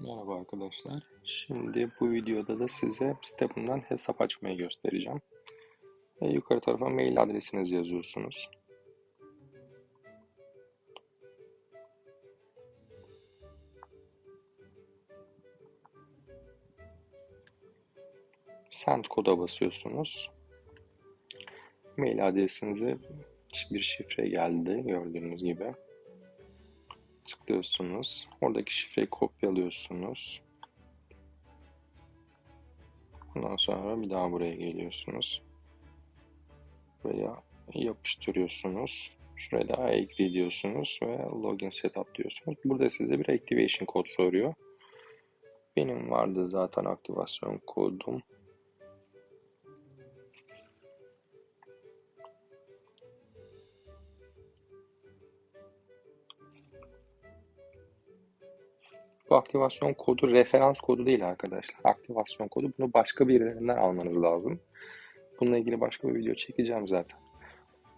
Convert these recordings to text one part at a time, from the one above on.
Merhaba arkadaşlar. Şimdi bu videoda da size Stepn'dan hesap açmayı göstereceğim. E, yukarı tarafa mail adresinizi yazıyorsunuz. Send koda basıyorsunuz. Mail adresinize bir şifre geldi gördüğünüz gibi tıklıyorsunuz. Oradaki şifreyi kopyalıyorsunuz. Ondan sonra bir daha buraya geliyorsunuz. Buraya yapıştırıyorsunuz. Şuraya da agree diyorsunuz ve login setup diyorsunuz. Burada size bir activation kod soruyor. Benim vardı zaten aktivasyon kodum. Bu aktivasyon kodu referans kodu değil arkadaşlar. Aktivasyon kodu bunu başka birilerinden almanız lazım. Bununla ilgili başka bir video çekeceğim zaten.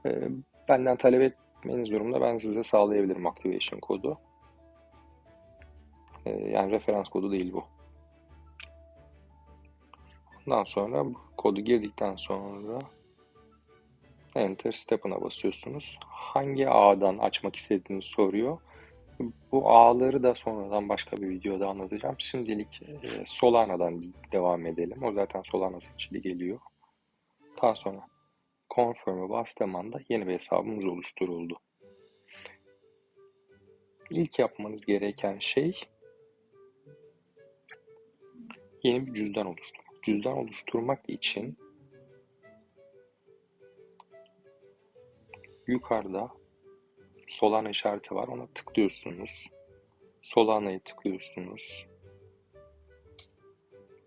Ee, benden talep etmeniz durumda ben size sağlayabilirim activation kodu. Ee, yani referans kodu değil bu. Ondan sonra kodu girdikten sonra Enter Step'ına basıyorsunuz. Hangi ağdan açmak istediğinizi soruyor. Bu ağları da sonradan başka bir videoda anlatacağım. Şimdilik e, Solana'dan devam edelim. O zaten Solana seçili geliyor. Daha sonra Confirm'e bastığım anda yeni bir hesabımız oluşturuldu. İlk yapmanız gereken şey yeni bir cüzdan oluşturmak. Cüzdan oluşturmak için yukarıda Solana işareti var. Ona tıklıyorsunuz. Solana'yı tıklıyorsunuz.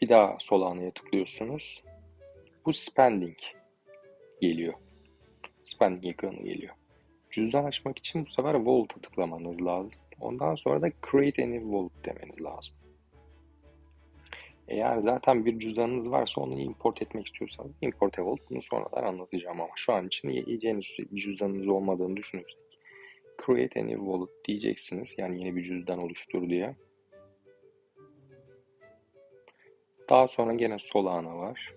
Bir daha Solana'ya tıklıyorsunuz. Bu spending geliyor. Spending ekranı geliyor. Cüzdan açmak için bu sefer Wallet'a tıklamanız lazım. Ondan sonra da Create a new Wallet demeniz lazım. Eğer zaten bir cüzdanınız varsa onu import etmek istiyorsanız import wallet bunu sonradan anlatacağım ama şu an için yiyeceğiniz bir cüzdanınız olmadığını düşünürsek create a new wallet diyeceksiniz. Yani yeni bir cüzdan oluştur diye. Daha sonra gene Solana var.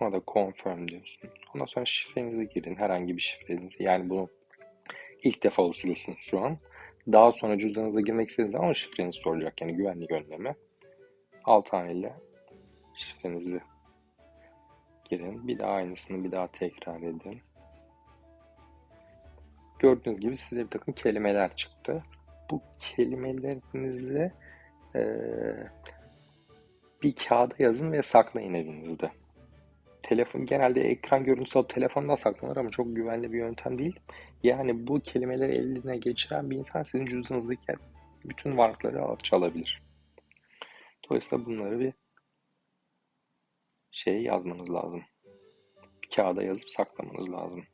Ona da confirm diyorsun. Ondan sonra şifrenizi girin. Herhangi bir şifrenizi. Yani bunu ilk defa oluşturuyorsunuz şu an. Daha sonra cüzdanınıza girmek istediğiniz zaman şifrenizi soracak. Yani güvenlik önlemi. Alt haneli şifrenizi girin. Bir daha aynısını bir daha tekrar edin. Gördüğünüz gibi size bir takım kelimeler çıktı. Bu kelimelerinizi e, bir kağıda yazın ve saklayın evinizde. Telefon genelde ekran görüntüsü alıp telefonda saklanır ama çok güvenli bir yöntem değil. Yani bu kelimeleri eline geçiren bir insan sizin cüzdanınızdaki bütün varlıkları alıp çalabilir. Dolayısıyla bunları bir şey yazmanız lazım. Bir kağıda yazıp saklamanız lazım.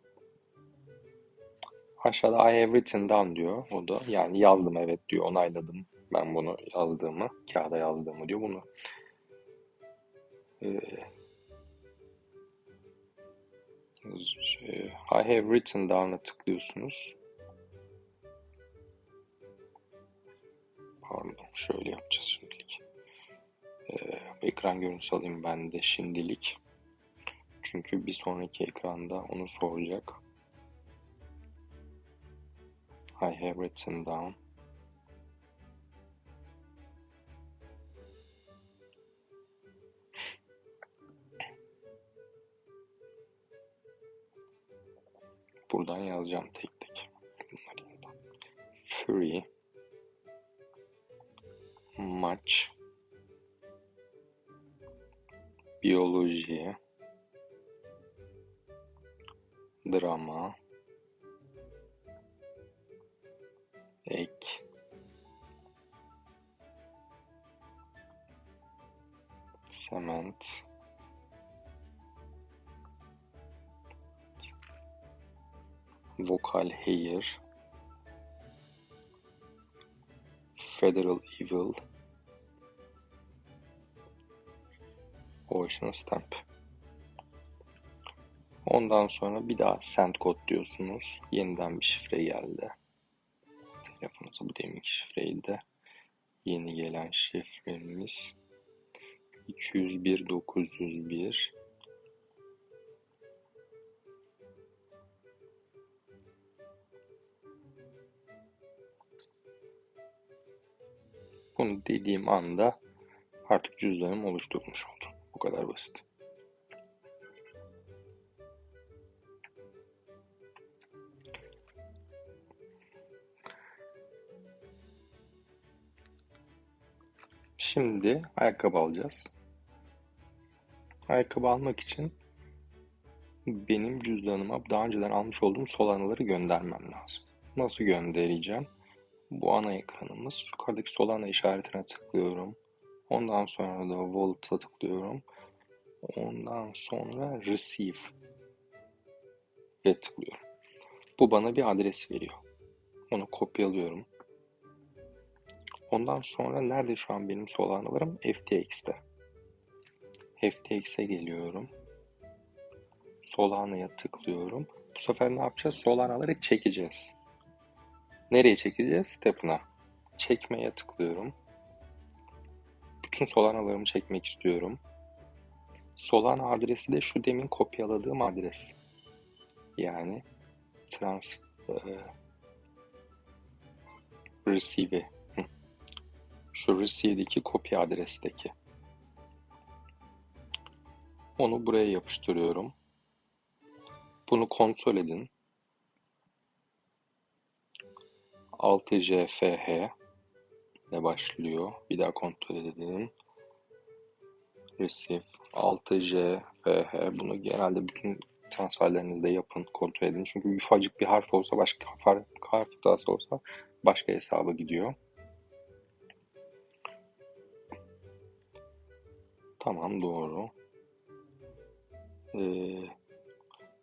Aşağıda I have written down diyor. O da yani yazdım evet diyor. Onayladım ben bunu yazdığımı. Kağıda yazdığımı diyor. Bunu e, I have written down'a tıklıyorsunuz. Pardon şöyle yapacağız şimdilik. Ee, ekran görüntüsü alayım ben de şimdilik. Çünkü bir sonraki ekranda onu soracak. I have written down. Buradan yazacağım tek tek. Free maç biyoloji. Drama ek cement. Vokal hair federal evil. Ocean stamp. Ondan sonra bir daha send kod diyorsunuz. Yeniden bir şifre geldi bu deminki şifreyi de Yeni gelen şifremiz 201 901 Bunu dediğim anda artık cüzdanım oluşturulmuş oldu. Bu kadar basit. Şimdi ayakkabı alacağız. Ayakkabı almak için benim cüzdanıma daha önceden almış olduğum Solana'ları göndermem lazım. Nasıl göndereceğim? Bu ana ekranımız. Yukarıdaki Solana işaretine tıklıyorum. Ondan sonra da Wallet'a tıklıyorum. Ondan sonra Receive ve tıklıyorum. Bu bana bir adres veriyor. Onu kopyalıyorum. Ondan sonra nerede şu an benim Solana'larım? FTX'te. FTX'e geliyorum. Solana'ya tıklıyorum. Bu sefer ne yapacağız? Solana'ları çekeceğiz. Nereye çekeceğiz? Step'ına. Çekmeye tıklıyorum. Bütün Solana'larımı çekmek istiyorum. Solana adresi de şu demin kopyaladığım adres. Yani trans e, receive şu receive'deki kopya adresteki. Onu buraya yapıştırıyorum. Bunu kontrol edin. 6CFH ne başlıyor. Bir daha kontrol edelim. Receive 6CFH bunu genelde bütün transferlerinizde yapın, kontrol edin. Çünkü ufacık bir harf olsa başka harf, harf hatası olsa başka hesaba gidiyor. Tamam doğru. Ee,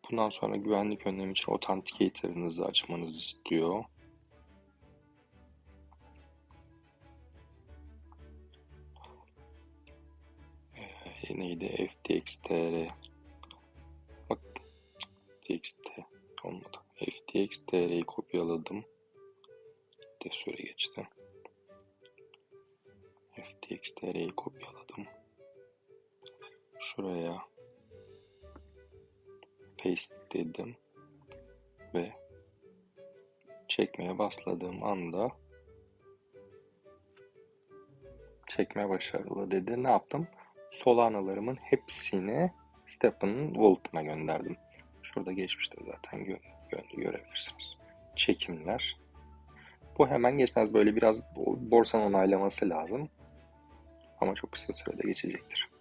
bundan sonra güvenlik önlemi için Authenticator'ınızı açmanızı istiyor. Ee, neydi? FTX.tr Bak FTXT olmadı. FTX.tr'yi kopyaladım. De süre geçti. FTX.tr'yi kopyaladım şuraya paste dedim ve çekmeye başladığım anda çekme başarılı dedi. Ne yaptım? Solana'larımın hepsini Step'ın Vault'una gönderdim. Şurada geçmişte zaten gö gö görebilirsiniz. Çekimler. Bu hemen geçmez. Böyle biraz borsanın onaylaması lazım. Ama çok kısa sürede geçecektir.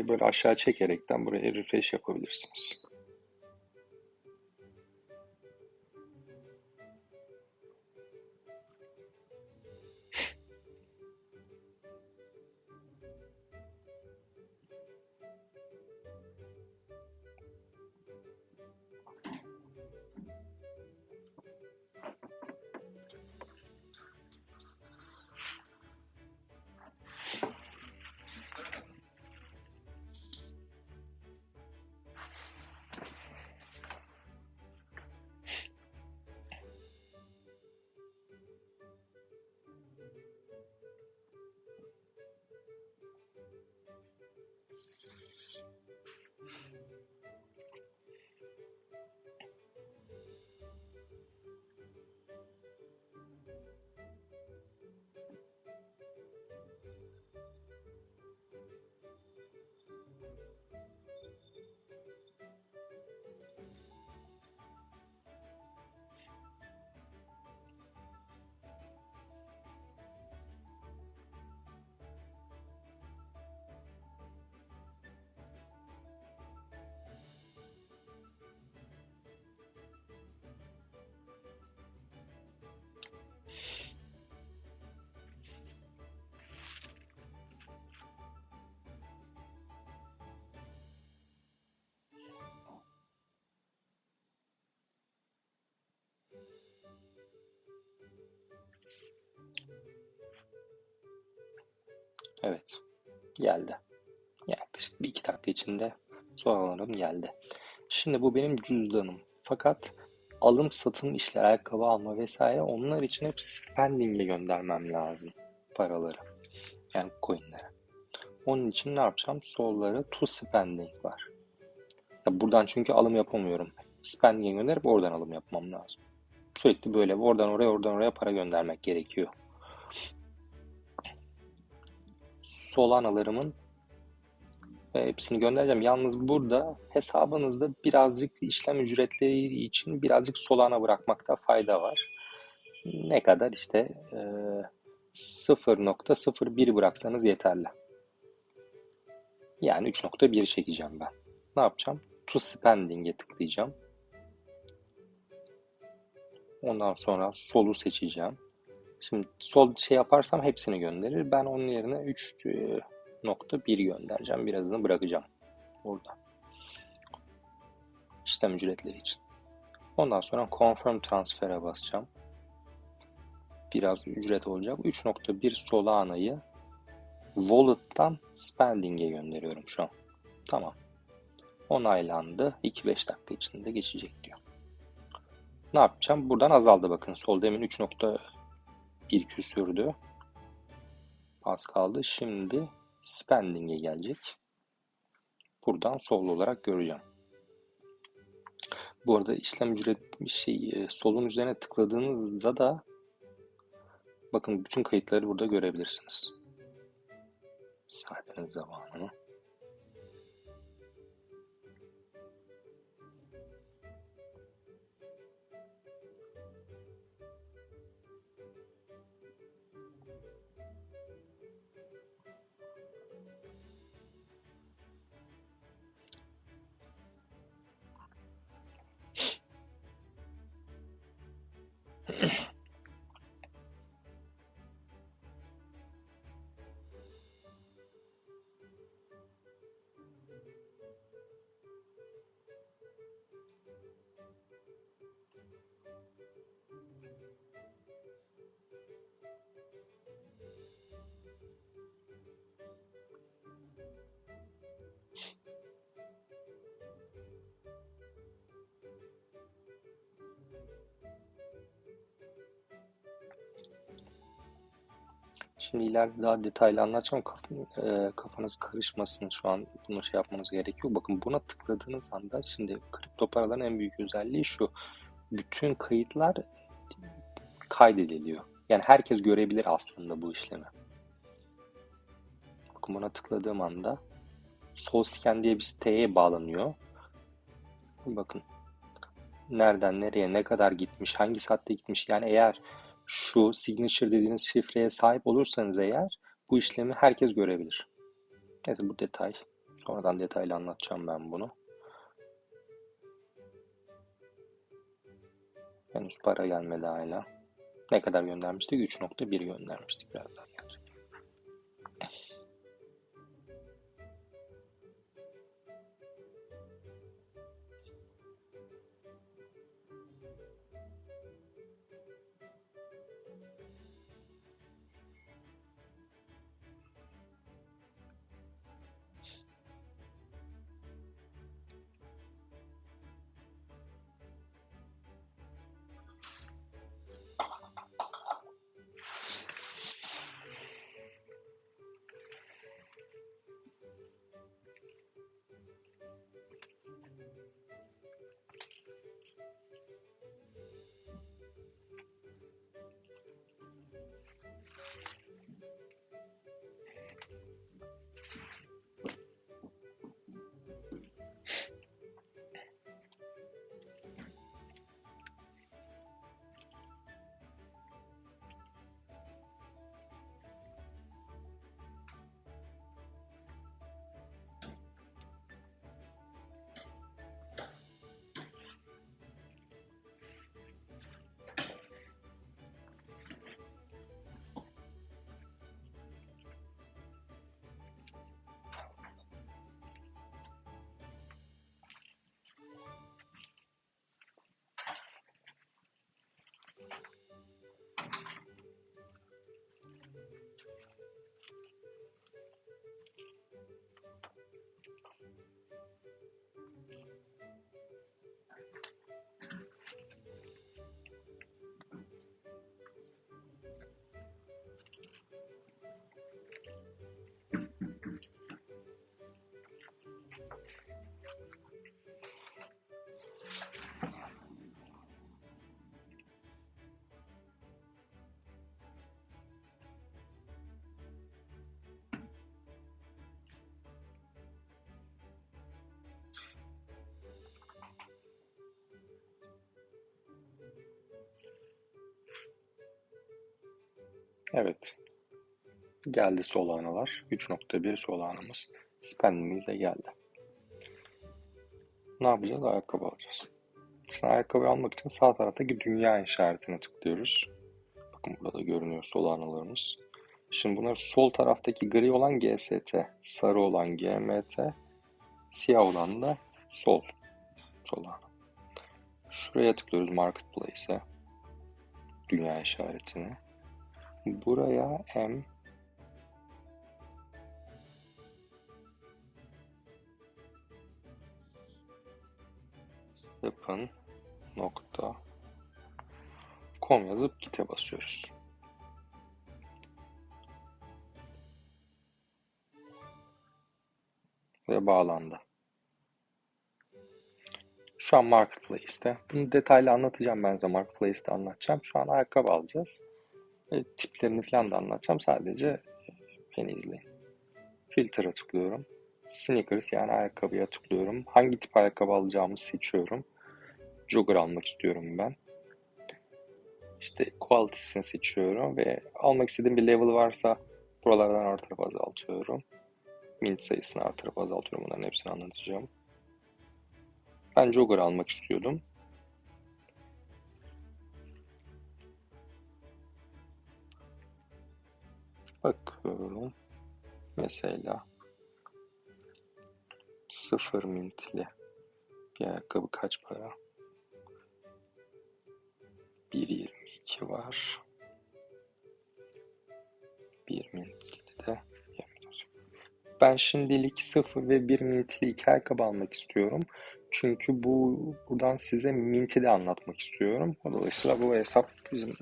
Burayı böyle aşağı çekerekten buraya refresh yapabilirsiniz. Evet. Geldi. Yaklaşık bir iki dakika içinde sorularım geldi. Şimdi bu benim cüzdanım. Fakat alım satım işler, ayakkabı alma vesaire onlar için hep spending'e göndermem lazım paraları. Yani coin'lere. Onun için ne yapacağım? Solları to spending var. Ya buradan çünkü alım yapamıyorum. Spending'e gönderip oradan alım yapmam lazım. Sürekli böyle oradan oraya oradan oraya para göndermek gerekiyor. Solanalarımın e, hepsini göndereceğim. Yalnız burada hesabınızda birazcık işlem ücretleri için birazcık Solana bırakmakta fayda var. Ne kadar işte e, 0.01 bıraksanız yeterli. Yani 3.1 çekeceğim ben. Ne yapacağım? To Spending'e tıklayacağım. Ondan sonra solu seçeceğim. Şimdi sol şey yaparsam hepsini gönderir. Ben onun yerine 3.1 göndereceğim. Birazını bırakacağım. Burada. İşlem ücretleri için. Ondan sonra Confirm Transfer'e basacağım. Biraz ücret olacak. 3.1 Solana'yı Wallet'tan Spending'e gönderiyorum şu an. Tamam. Onaylandı. 2-5 dakika içinde geçecek diyor. Ne yapacağım? Buradan azaldı bakın. Sol demin 3.1 küsürdü. Az kaldı. Şimdi spending'e gelecek. Buradan sol olarak göreceğim. Bu arada işlem ücret bir şey e, solun üzerine tıkladığınızda da bakın bütün kayıtları burada görebilirsiniz. Saatiniz zamanını. Şimdi ileride daha detaylı anlatacağım. Kaf e, kafanız karışmasın. Şu an bunu şey yapmanız gerekiyor. Bakın buna tıkladığınız anda şimdi kripto paraların en büyük özelliği şu. Bütün kayıtlar kaydediliyor. Yani herkes görebilir aslında bu işlemi. Bakın buna tıkladığım anda Solscan diye bir siteye bağlanıyor. Bakın nereden nereye ne kadar gitmiş, hangi saatte gitmiş. Yani eğer şu signature dediğiniz şifreye sahip olursanız eğer bu işlemi herkes görebilir. Neyse bu detay. Sonradan detaylı anlatacağım ben bunu. Henüz para gelmedi hala. Ne kadar göndermiştik? 3.1 göndermiştik birazdan. Evet. Geldi Solana'lar. 3.1 Solana'mız. Spendimiz de geldi. Ne yapacağız? Ayakkabı alacağız. Şimdi ayakkabı almak için sağ taraftaki dünya işaretine tıklıyoruz. Bakın burada da görünüyor Solana'larımız. Şimdi bunlar sol taraftaki gri olan GST, sarı olan GMT, siyah olan da sol. Solana. Şuraya tıklıyoruz Marketplace'e. Dünya işaretine. Buraya M Stephen nokta com yazıp git'e basıyoruz. Ve bağlandı. Şu an Marketplace'te. Bunu detaylı anlatacağım ben size. Marketplace'te anlatacağım. Şu an ayakkabı alacağız. Ve tiplerini falan da anlatacağım. Sadece beni izleyin. Filtre tıklıyorum. Sneakers yani ayakkabıya tıklıyorum. Hangi tip ayakkabı alacağımı seçiyorum. Jogger almak istiyorum ben. İşte quality'sini seçiyorum ve almak istediğim bir level varsa buralardan artırıp azaltıyorum. Mint sayısını artırıp azaltıyorum. Bunların hepsini anlatacağım. Ben jogger almak istiyordum. Bakıyorum. Mesela sıfır mintli bir ayakkabı kaç para? 1.22 var. 1 mintli de 24. Ben şimdilik 0 ve 1 mintli iki ayakkabı almak istiyorum. Çünkü bu buradan size minti de anlatmak istiyorum. Dolayısıyla bu hesap bizim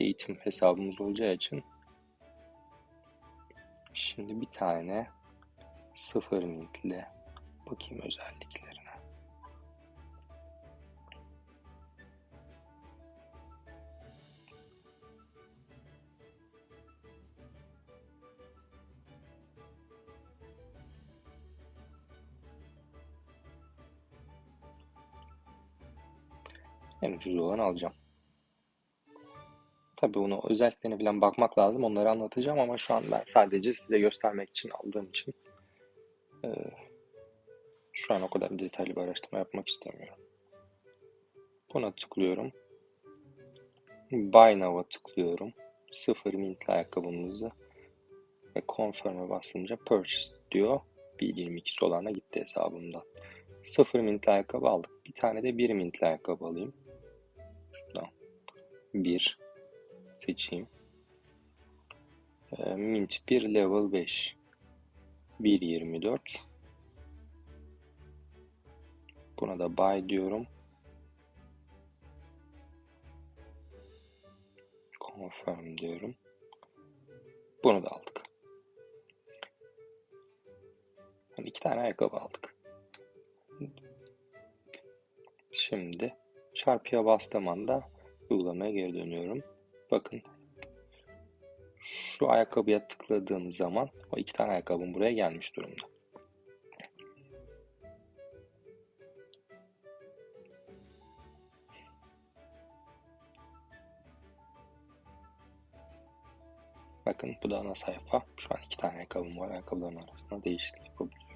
eğitim hesabımız olacağı için şimdi bir tane 0 mintli bakayım özelliklerine. En ucuz olanı alacağım. Tabii bunu özelliklerine falan bakmak lazım. Onları anlatacağım ama şu an ben sadece size göstermek için aldığım için e, şu an o kadar detaylı bir araştırma yapmak istemiyorum. Buna tıklıyorum. Buy Now'a tıklıyorum. 0 mint ayakkabımızı ve Confirm'e bastığımda Purchase diyor. 1.22 Solana gitti hesabımdan. 0 mint ayakkabı aldık. Bir tane de 1 mint ayakkabı alayım. 1 seçeyim. E, Mint 1 level 5 1.24 Buna da buy diyorum. Confirm diyorum. Bunu da aldık. Yani iki tane ayakkabı aldık. Şimdi çarpıya bastığım anda uygulamaya geri dönüyorum. Bakın şu ayakkabıya tıkladığım zaman o iki tane ayakkabım buraya gelmiş durumda. Bakın bu da ana sayfa. Şu an iki tane ayakkabım var. Ayakkabıların arasında değişiklik yapabiliyorum.